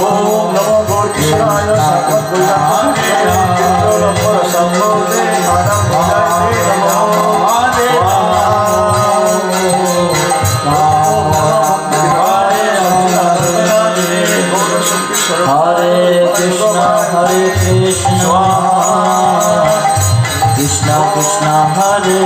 ওম নমো গৌরীশায় সাক্ষাৎ বৈরাগ্য সম্বন্ধে আরাম বিজয় নমো হরে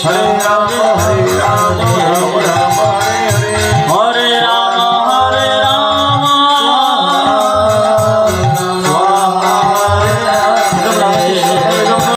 হরে রাম হরে রাম।